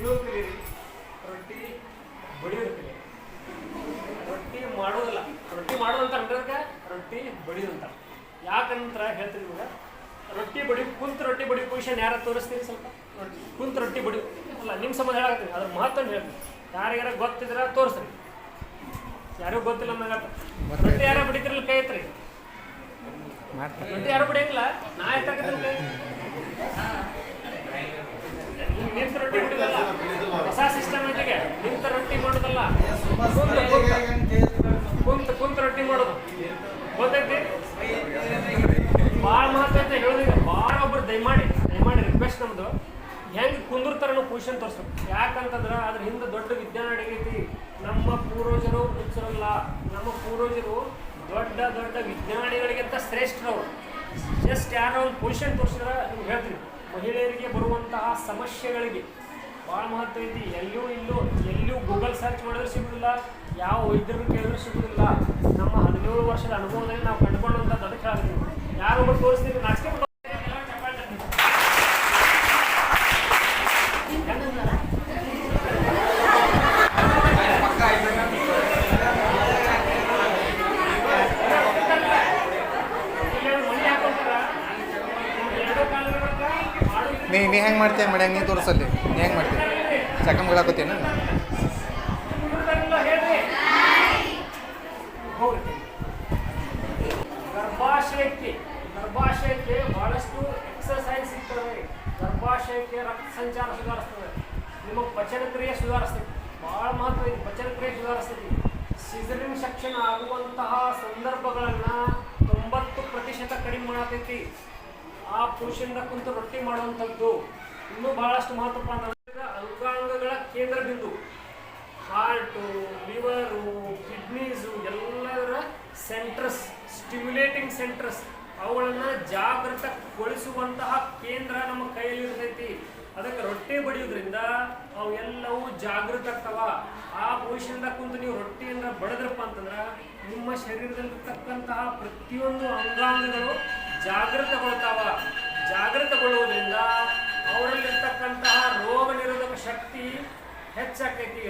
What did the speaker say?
ತಿನ್ನೋದು ರೊಟ್ಟಿ ಬಡಿಯೋದು ಕಲೀರಿ ರೊಟ್ಟಿ ಮಾಡೋದಿಲ್ಲ. ರೊಟ್ಟಿ ಮಾಡೋದಂತ ಅಂತ ಅಂದ್ರೆ ರೊಟ್ಟಿ ಬಡಿಯೋದು ಅಂತ ಯಾಕಂತ ಹೇಳ್ತೀನಿ ನಿಮ್ಗೆ ರೊಟ್ಟಿ ಬಡಿ, ಕುಂತ ರೊಟ್ಟಿ ಬಡಿ ಪೊಸಿಷನ್ ಯಾರ ತೋರಿಸ್ತೀರಿ ಸ್ವಲ್ಪ? ರೊಟ್ಟಿ ಕುಂತ ರೊಟ್ಟಿ ಬಡಿ. ಅಲ್ಲ ನಿಮ್ಮ ಸಂಬಂಧ ಹೇಳಾಕತ್ತೀನಿ. ಅದ್ರ ಮಹತ್ವ ಹೇಳ್ತೀನಿ. ಯಾರಿಗಾರ ಗೊತ್ತಿದ್ರೆ ತೋರಿಸ್ರಿ. ಯಾರಿಗೂ ಗೊತ್ತಿಲ್ಲ ಅನ್ನೋ ರೊಟ್ಟಿ ಯಾರ ಬಡಿತಿರಲ್ಲ ಕೈ ಐತ್ರಿ ರೊಟ್ಟಿ ಯಾರು ಬಡಿಯಂಗಿಲ್ಲ? ನಾ ಎಷ್ಟಾಗತ್ತಿಲ್ಲ ಕುಂತ ಕುಂತ ರೊಟ್ಟಿ ಮಾಡೋದು. ಗೊತ್ತೈತಿ? ಭಾಳ ಮಹತ್ವ ಅಂತ ಹೇಳೋದಿಲ್ಲ ಭಾಳ ಒಬ್ರು ದಯಮಾಡಿ ದಯಮಾಡಿ ರಿಕ್ವೆಸ್ಟ್ ನಮ್ದು. ಹೆಂಗ್ ಕುಂದಿರ್ತಾರ ನಾವು ಪೊಸಿಷನ್ ತೋರಿಸ್ಬೇಕು ಯಾಕಂತಂದ್ರ ಅದ್ರ ಹಿಂದೆ ದೊಡ್ಡ ವಿಜ್ಞಾನ ಅಡಗೈತಿ ನಮ್ಮ ಪೂರ್ವಜರು ಹುಚ್ಚರಲ್ಲ. ನಮ್ಮ ಪೂರ್ವಜರು ದೊಡ್ಡ ದೊಡ್ಡ ವಿಜ್ಞಾನಿಗಳಿಗಿಂತ ಶ್ರೇಷ್ಠರವರು. ಜಸ್ಟ್ ಯಾರೋ ಒಂದು ಪೊಸಿಷನ್ ತೋರಿಸಿದ್ರೆ ನಿಮ್ಗೆ ಹೇಳ್ತೀನಿ. ಮಹಿಳೆಯರಿಗೆ ಬರುವಂತಹ ಸಮಸ್ಯೆಗಳಿಗೆ ಭಾಳ ಮಹತ್ವ ಐತಿ. ಎಲ್ಲೂ ಇಲ್ಲೂ ಸರ್ಚ್ ಮಾಡಿದ್ರೆ ಸಿಗುದಿಲ್ಲ, ಯಾವ ವೈದ್ಯರು ಕೇಳಿದ್ರೆ ಸಿಗುದಿಲ್ಲ. ನಮ್ಮ ಹದಿನೇಳು ವರ್ಷದ ಅನುಭವದಲ್ಲಿ ನಾವು ಕಂಡುಕೊಂಡಂಥದ್ದು ಅದಕ್ಕೆ ಯಾರು ಯಾರೊಬ್ಬರು ತೋರಿಸ್ತೀವಿ ನಾಚಿಕೆ ನೀ ನೀ ಹೆಂಗೆ ಮಾಡ್ತೀಯ ಮೇಡಮ್ ನೀ ತೋರಿಸಲ್ಲಿ. ನೀ ಹೆಂಗೆ ಮಾಡ್ತೀಯ? ಚಕಮ್ ಬಿಡಾಕತ್ತೀನ ಗರ್ಭಾಶಯಕ್ಕೆ ಗರ್ಭಾಶಯಕ್ಕೆ ಬಹಳಷ್ಟು ಎಕ್ಸರ್ಸೈಜ್ ಸಿಗ್ತದೆ. ಗರ್ಭಾಶಯಕ್ಕೆ ರಕ್ತ ಸಂಚಾರ ಸುಧಾರಿಸ್ತದೆ. ನಿಮ್ಮ ಪಚನ ಕ್ರಿಯೆ ಸುಧಾರಿಸ್ತದೆ. ಬಹಳ ಮಹತ್ವ ಇದೆ ಪಚನ ಕ್ರಿಯೆ ಸುಧಾರಿಸ್ತದೆ. ಸಿಸರಿನ್ ಸೆಕ್ಷನ್ ಆಗುವಂತಹ ಸಂದರ್ಭಗಳನ್ನ ತೊಂಬತ್ತು ಪ್ರತಿಶತ ಕಡಿಮೆ ಮಾಡತೈತಿ. ಆ ಪುರುಷನಿಂದ ಕುಂತು ರೊಟ್ಟಿ ಮಾಡುವಂಥದ್ದು ಇನ್ನೂ ಬಹಳಷ್ಟು ಮಹತ್ವ ಅಂಗಾಂಗಗಳ ಕೇಂದ್ರ ಬಿಂದು. ಹಾರ್ಟು ಲಿವರು ಕಿಡ್ನೀಸು ಎಲ್ಲದರ ಸೆಂಟ್ರಸ್ ಸ್ಟಿಮ್ಯುಲೇಟಿಂಗ್ ಸೆಂಟರ್ಸ್ ಅವುಗಳನ್ನು ಜಾಗೃತಗೊಳಿಸುವಂತಹ ಕೇಂದ್ರ ನಮ್ಮ ಕೈಯಲ್ಲಿ ಇರ್ತೈತಿ ಅದಕ್ಕೆ ರೊಟ್ಟಿ ಬಡಿಯೋದ್ರಿಂದ ಅವೆಲ್ಲವೂ ಜಾಗೃತ ಆಗ್ತಾವ ಆ ಪೊಸಿಷನ್ದ ಕುಂತು ನೀವು ರೊಟ್ಟಿಯಿಂದ ಬಡದ್ರಪ್ಪ ಅಂತಂದ್ರೆ ನಿಮ್ಮ ಶರೀರದಲ್ಲಿರ್ತಕ್ಕಂತಹ ಪ್ರತಿಯೊಂದು ಅಂಗಾಂಗಗಳು ಜಾಗೃತಗೊಳ್ತಾವ. ಜಾಗೃತಗೊಳ್ಳುವುದರಿಂದ ಅವರಲ್ಲಿರ್ತಕ್ಕಂತಹ ರೋಗ ನಿರೋಧಕ ಶಕ್ತಿ ಹೆಚ್ಚಾಕೈತಿ